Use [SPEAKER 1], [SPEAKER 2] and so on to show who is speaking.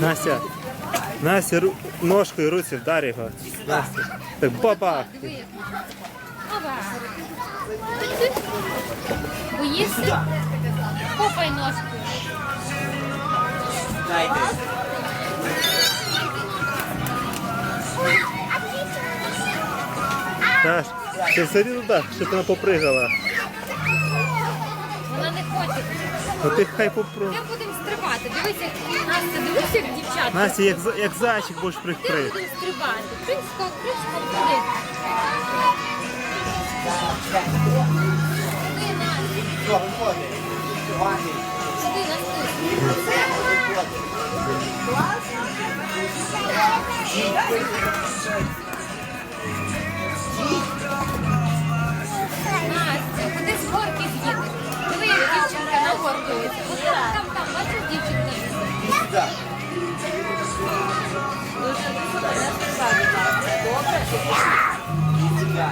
[SPEAKER 1] Настя, Настя, ру- ножкою руці вдар його. Настя. Так.
[SPEAKER 2] Диви, Боїшся? Попай ножкою.
[SPEAKER 1] Наш, ти все рівно туди, щоб вона попригала.
[SPEAKER 2] Вона не хоче.
[SPEAKER 1] Ну ти хай попри.
[SPEAKER 2] Ми будемо стрибати. Дивися, Настя, дивися, як дівчатка.
[SPEAKER 1] Настя, як, за- як зайчик будеш
[SPEAKER 2] Ти
[SPEAKER 1] прикрити.
[SPEAKER 2] будемо стрибати. Кричко, кричко, туди. Туди, Настя. Туди, Настя. Настя, дівчинка?